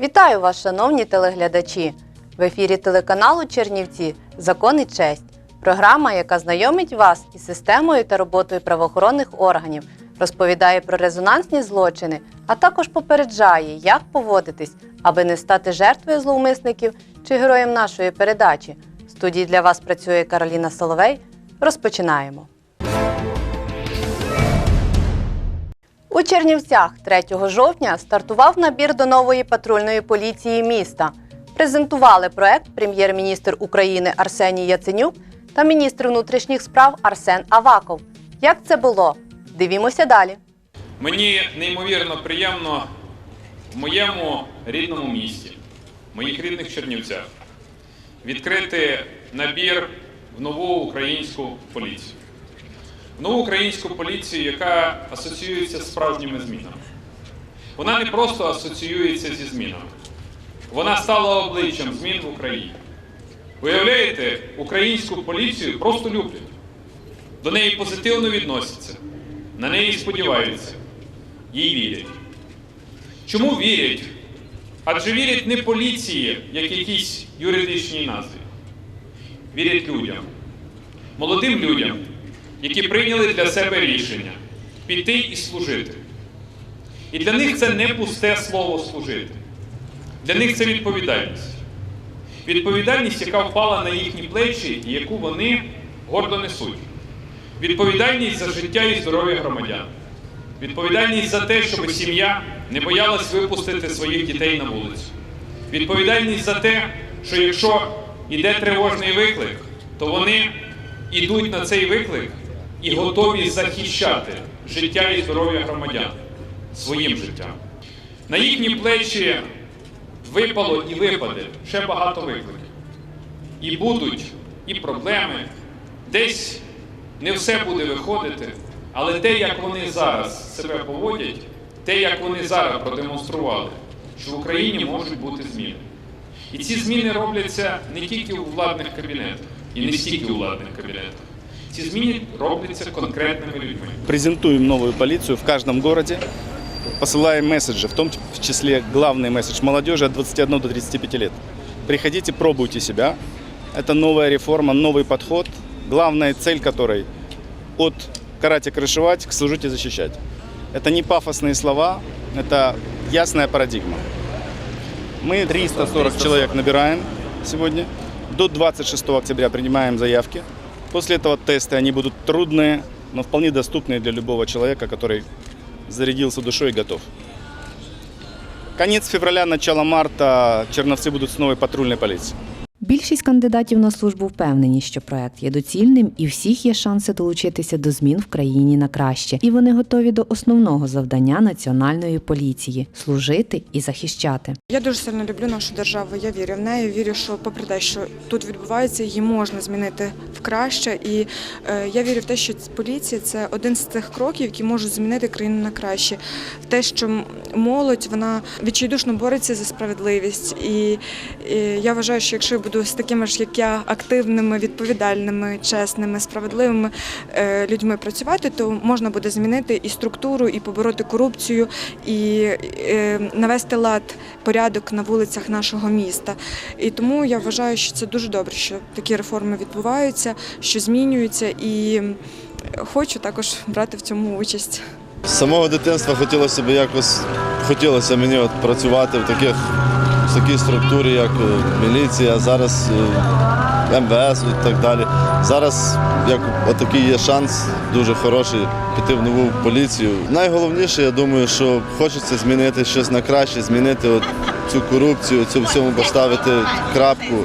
Вітаю вас, шановні телеглядачі! В ефірі телеканалу Чернівці Закон і честь. Програма, яка знайомить вас із системою та роботою правоохоронних органів, розповідає про резонансні злочини, а також попереджає, як поводитись, аби не стати жертвою зловмисників чи героєм нашої передачі. В студії для вас працює Кароліна Соловей. Розпочинаємо. У Чернівцях 3 жовтня стартував набір до нової патрульної поліції міста. Презентували проект прем'єр-міністр України Арсеній Яценюк та міністр внутрішніх справ Арсен Аваков. Як це було? Дивімося далі. Мені неймовірно приємно в моєму рідному місті, моїх рідних Чернівцях, відкрити набір в нову українську поліцію. Нову українську поліцію, яка асоціюється з справжніми змінами. Вона не просто асоціюється зі змінами, вона стала обличчям змін в Україні. Уявляєте, українську поліцію просто люблять, до неї позитивно відносяться, на неї сподіваються, їй вірять. Чому вірять? Адже вірять не поліції, як якійсь юридичній назві. Вірять людям, молодим людям, які прийняли для себе рішення піти і служити. І для них це не пусте слово служити. Для них це відповідальність. Відповідальність, яка впала на їхні плечі і яку вони гордо несуть. Відповідальність за життя і здоров'я громадян. Відповідальність за те, щоб сім'я не боялась випустити своїх дітей на вулицю. Відповідальність за те, що якщо йде тривожний виклик, то вони йдуть на цей виклик і готові захищати життя і здоров'я громадян своїм життям. На їхні плечі випало і випаде ще багато викликів. І будуть і проблеми, десь не все буде виходити, але те, як вони зараз себе поводять, те, як вони зараз продемонстрували, що в Україні можуть бути зміни. І ці зміни робляться не тільки у владних кабінетах, і не стільки у владних кабінетах. Ці зміни робляться конкретними людьми. презентуем новую полицию в каждом городе, посылаем месседжи, в том числе главный месседж молодежи от 21 до 35 лет. Приходите, пробуйте себя. Это новая реформа, новый подход, главная цель которой от карать и крышевать к служить и защищать. Это не пафосные слова, это ясная парадигма. Мы 340 человек набираем сегодня. До 26 октября принимаем заявки. После этого тесты, они будут трудные, но вполне доступные для любого человека, который зарядился душой и готов. Конец февраля, начало марта Черновцы будут с новой патрульной полицией. Більшість кандидатів на службу впевнені, що проект є доцільним і всіх є шанси долучитися до змін в країні на краще, і вони готові до основного завдання національної поліції служити і захищати. Я дуже сильно люблю нашу державу. Я вірю в неї. Вірю, що попри те, що тут відбувається, її можна змінити в краще. І е, я вірю в те, що поліція це один з тих кроків, які можуть змінити країну на краще. В те, що молодь вона відчайдушно бореться за справедливість. І, я вважаю, що якщо я буду з такими ж, як я, активними, відповідальними, чесними, справедливими е, людьми працювати, то можна буде змінити і структуру, і побороти корупцію, і е, навести лад, порядок на вулицях нашого міста. І тому я вважаю, що це дуже добре, що такі реформи відбуваються, що змінюються, і хочу також брати в цьому участь. З самого дитинства хотілося б якось хотілося мені от працювати в таких в такій структурі, як е, міліція, зараз е, МВС і так далі. Зараз як отакий є шанс дуже хороший піти в нову поліцію. Найголовніше, я думаю, що хочеться змінити щось на краще, змінити от цю корупцію, цю всьому поставити крапку.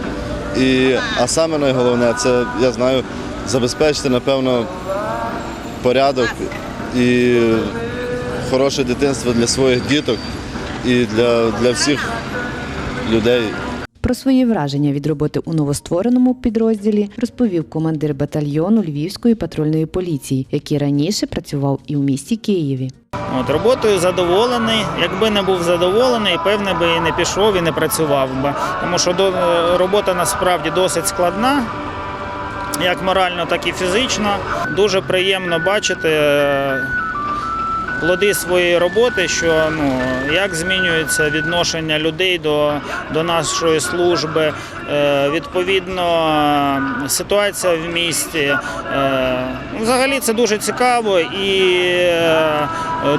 І, а саме найголовне це я знаю забезпечити, напевно, порядок і хороше дитинство для своїх діток і для, для всіх людей. Про свої враження від роботи у новоствореному підрозділі розповів командир батальйону Львівської патрульної поліції, який раніше працював і в місті Києві. От, роботою задоволений. Якби не був задоволений, певне би і не пішов і не працював би. Тому що до, е, робота насправді досить складна, як морально, так і фізично. Дуже приємно бачити е, плоди своєї роботи, що ну як змінюється відношення людей до, до нашої служби. Е, відповідно, ситуація в місті. Е, взагалі це дуже цікаво і е,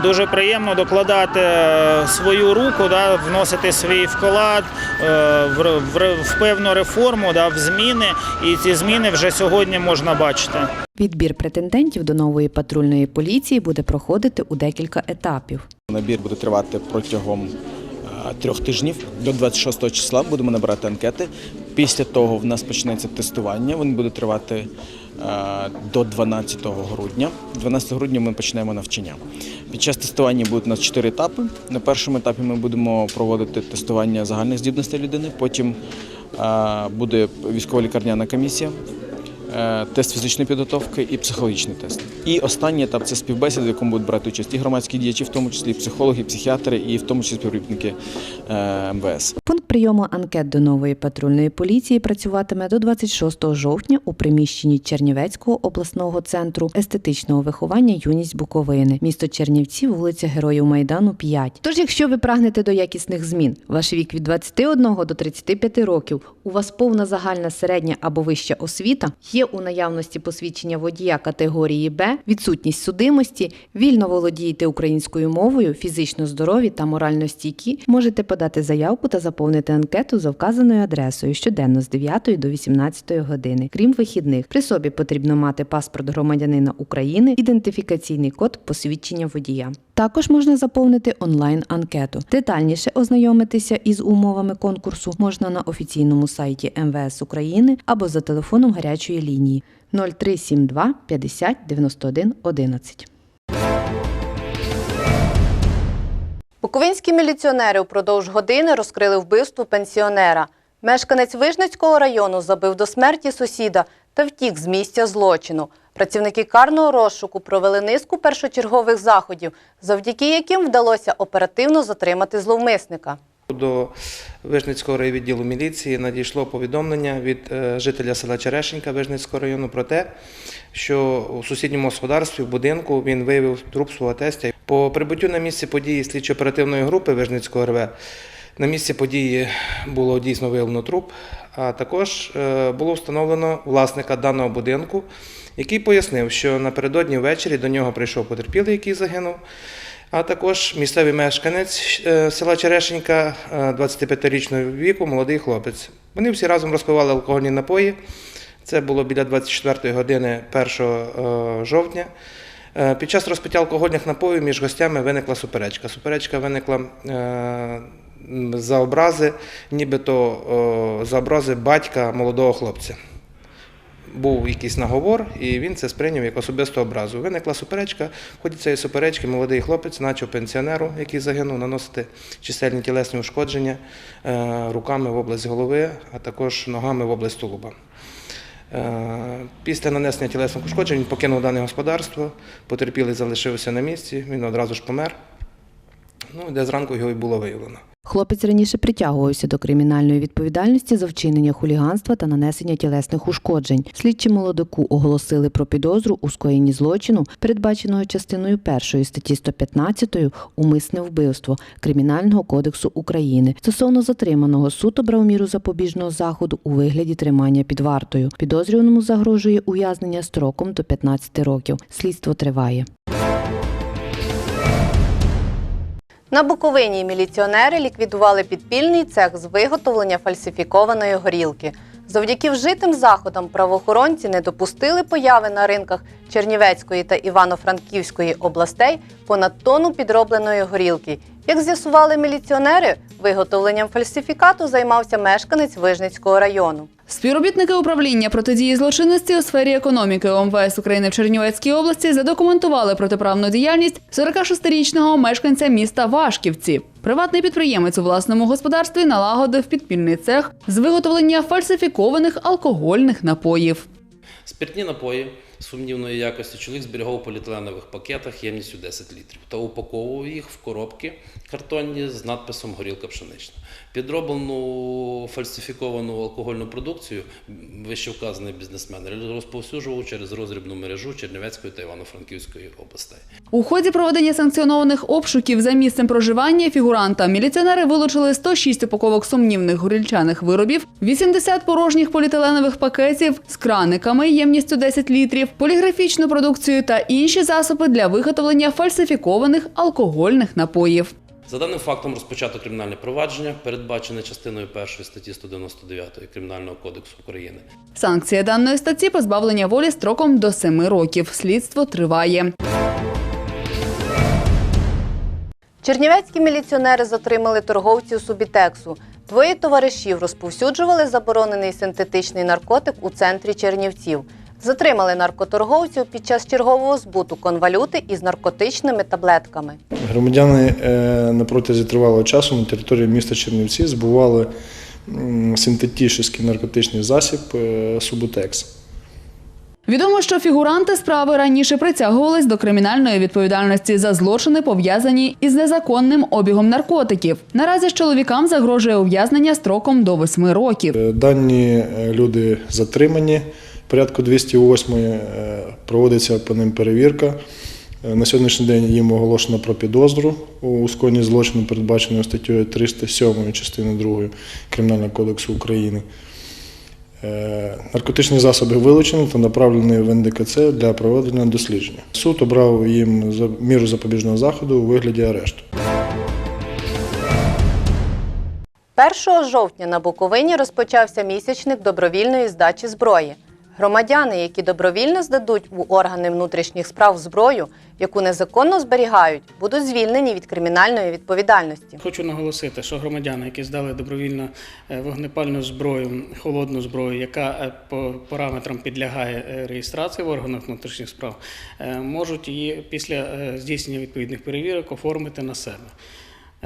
дуже приємно докладати е, свою руку, да, вносити свій вклад е, в, в, в певну реформу, да, в зміни. І ці зміни вже сьогодні можна бачити. Відбір претендентів до нової патрульної поліції буде проходити у декілька етапів. Набір буде тривати протягом трьох тижнів. До 26 числа будемо набирати анкети. Після того в нас почнеться тестування. Він буде тривати до 12 грудня. 12 грудня ми почнемо навчання. Під час тестування будуть у нас чотири етапи. На першому етапі ми будемо проводити тестування загальних здібностей людини. Потім е, буде військово-лікарняна комісія. Е, Тест фізичної підготовки і психологічний тест. І останній етап це співбесіда, в якому будуть брати участь і громадські діячі, в тому числі і психологи, і психіатри, і в тому числі співробітники е, МВС. Пункт прийому анкет до нової патрульної поліції працюватиме до 26 жовтня у приміщенні Чернівецького обласного центру естетичного виховання Юність Буковини, місто Чернівці, вулиця Героїв Майдану 5. Тож, якщо ви прагнете до якісних змін, ваш вік від 21 до 35 років, у вас повна загальна середня або вища освіта, є у наявності посвідчення водія категорії Б, відсутність судимості, вільно володієте українською мовою, фізично здорові та морально стійкі, можете подати заявку та заповнити анкету за вказаною адресою щоденно з 9 до 18 години. Крім вихідних, при собі потрібно мати паспорт громадянина України, ідентифікаційний код посвідчення водія. Також можна заповнити онлайн-анкету. Детальніше ознайомитися із умовами конкурсу можна на офіційному сайті МВС України або за телефоном гарячої лінії 0372 50 91 11. Буковинські міліціонери упродовж години розкрили вбивство пенсіонера. Мешканець Вижницького району забив до смерті сусіда та втік з місця злочину. Працівники карного розшуку провели низку першочергових заходів, завдяки яким вдалося оперативно затримати зловмисника. До Вижницького райвідділу міліції надійшло повідомлення від е, жителя села Черешенька Вижницького району про те, що у сусідньому господарстві в будинку він виявив труп свого тестя. По прибуттю на місце події слідчо-оперативної групи Вижницького РВ на місці події було дійсно виявлено труп, а також е, було встановлено власника даного будинку, який пояснив, що напередодні ввечері до нього прийшов потерпілий, який загинув. А також місцевий мешканець е, села Черешенька, е, 25-річного віку, молодий хлопець. Вони всі разом розпивали алкогольні напої. Це було біля 24-ї години 1 е, жовтня. Е, Під час розпиття алкогольних напоїв між гостями виникла суперечка. Суперечка виникла е, за образи, нібито за образи батька молодого хлопця був якийсь наговор, і він це сприйняв як особисту образу. Виникла суперечка. В ході цієї суперечки молодий хлопець почав пенсіонеру, який загинув, наносити чисельні тілесні ушкодження е, руками в область голови, а також ногами в область тулуба. Е, Після нанесення тілесних ушкоджень він покинув дане господарство, потерпілий залишився на місці, він одразу ж помер. Ну, де зранку його і було виявлено. Хлопець раніше притягувався до кримінальної відповідальності за вчинення хуліганства та нанесення тілесних ушкоджень. Слідчі молодику оголосили про підозру у скоєнні злочину, передбаченого частиною першої статті 115 умисне вбивство Кримінального кодексу України. Стосовно затриманого суд обрав міру запобіжного заходу у вигляді тримання під вартою. Підозрюваному загрожує ув'язнення строком до 15 років. Слідство триває. На Буковині міліціонери ліквідували підпільний цех з виготовлення фальсифікованої горілки. Завдяки вжитим заходам правоохоронці не допустили появи на ринках Чернівецької та Івано-Франківської областей понад тонну підробленої горілки. Як з'ясували міліціонери, виготовленням фальсифікату займався мешканець Вижницького району. Співробітники управління протидії злочинності у сфері економіки ОМВС України в Чернівецькій області задокументували протиправну діяльність 46-річного мешканця міста Вашківці. Приватний підприємець у власному господарстві налагодив підпільний цех з виготовлення фальсифікованих алкогольних напоїв. Спиртні напої сумнівної якості чоловік зберігав у поліетиленових пакетах ємністю 10 літрів та упаковував їх в коробки картонні з надписом горілка пшенична. Підроблену фальсифіковану алкогольну продукцію вищевказаний бізнесмен розповсюджував через розрібну мережу Чернівецької та Івано-Франківської областей. У ході проведення санкціонованих обшуків за місцем проживання фігуранта міліціонери вилучили 106 упаковок сумнівних горільчаних виробів, 80 порожніх поліетиленових пакетів з краниками ємністю 10 літрів, поліграфічну продукцію та інші засоби для виготовлення фальсифікованих алкогольних напоїв. За даним фактом розпочато кримінальне провадження, передбачене частиною 1 статті 199 Кримінального кодексу України. Санкція даної статті позбавлення волі строком до 7 років. Слідство триває. Чернівецькі міліціонери затримали торговців Субітексу. Двоє товаришів розповсюджували заборонений синтетичний наркотик у центрі Чернівців. Затримали наркоторговців під час чергового збуту конвалюти із наркотичними таблетками. Громадяни е, на протязі тривалого часу на території міста Чернівці збували синтетичний наркотичний засіб Субутекс. Відомо, що фігуранти справи раніше притягувались до кримінальної відповідальності за злочини, пов'язані із незаконним обігом наркотиків. Наразі ж чоловікам загрожує ув'язнення строком до 8 років. Е, Дані е, люди затримані. Порядку 208 е, проводиться по ним перевірка. Е, На сьогоднішній день їм оголошено про підозру у скоєнні злочину, передбаченою статтею 307 частини 2 Кримінального кодексу України. Е, Наркотичні засоби вилучені та направлені в НДКЦ для проведення дослідження. Суд обрав їм міру запобіжного заходу у вигляді арешту. 1 жовтня на Буковині розпочався місячник добровільної здачі зброї. Громадяни, які добровільно здадуть у органи внутрішніх справ зброю, яку незаконно зберігають, будуть звільнені від кримінальної відповідальності. Хочу наголосити, що громадяни, які здали добровільно е, вогнепальну зброю, холодну зброю, яка е, по параметрам підлягає е, реєстрації в органах внутрішніх справ, можуть її після здійснення відповідних перевірок оформити на себе.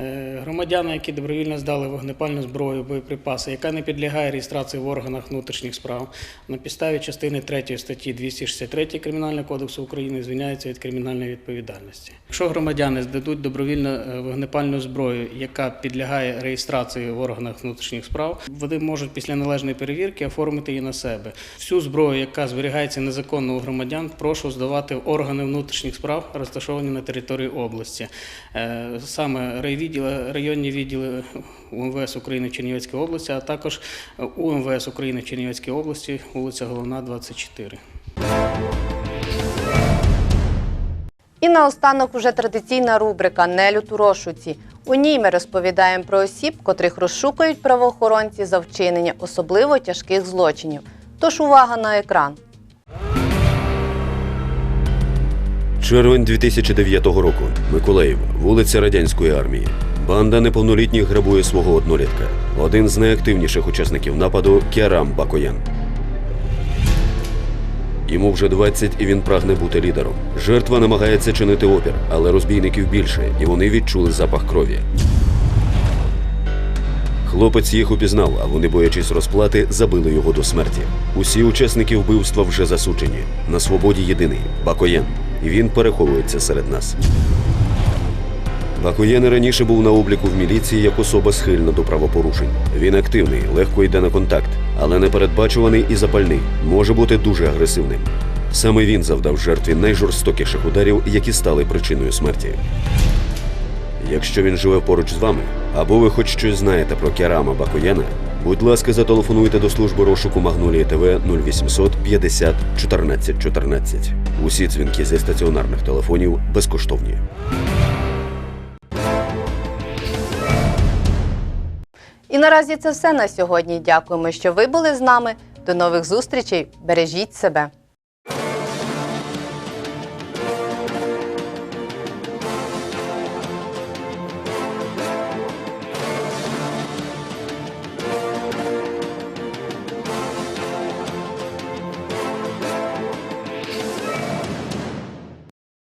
Е, Громадяни, які добровільно здали вогнепальну зброю, боєприпаси, яка не підлягає реєстрації в органах внутрішніх справ, на підставі частини 3 статті 263 Кримінального кодексу України звільняються від кримінальної відповідальності. Якщо громадяни здадуть добровільно е, вогнепальну зброю, яка підлягає реєстрації в органах внутрішніх справ, вони можуть після належної перевірки оформити її на себе. Всю зброю, яка зберігається незаконно у громадян, прошу здавати в органи внутрішніх справ, розташовані на території області. Е, Саме райвідділи, районні відділи УМВС України в Чернівецькій області, а також УМВС України в Чернівецькій області, вулиця Головна, 24. І наостанок вже традиційна рубрика Нелюд у розшуці. У ній ми розповідаємо про осіб, котрих розшукують правоохоронці за вчинення особливо тяжких злочинів. Тож увага на екран. Червень 2009 року. Миколаїв, вулиця Радянської армії. Банда неповнолітніх грабує свого однолітка. Один з найактивніших учасників нападу Керам Бакоян. Йому вже 20 і він прагне бути лідером. Жертва намагається чинити опір, але розбійників більше, і вони відчули запах крові. Хлопець їх упізнав, а вони, боячись розплати, забили його до смерті. Усі учасники вбивства вже засуджені. На свободі єдиний Бакоєн. І він переховується серед нас. Бакоєн і раніше був на обліку в міліції як особа схильна до правопорушень. Він активний, легко йде на контакт, але непередбачуваний і запальний, може бути дуже агресивним. Саме він завдав жертві найжорстокіших ударів, які стали причиною смерті. Якщо він живе поруч з вами, або ви хоч щось знаєте про Керама Бакояна, будь ласка, зателефонуйте до служби розшуку Магнолії ТВ 0800 50 14 14. Усі дзвінки зі стаціонарних телефонів безкоштовні. І наразі це все на сьогодні. Дякуємо, що ви були з нами. До нових зустрічей. Бережіть себе.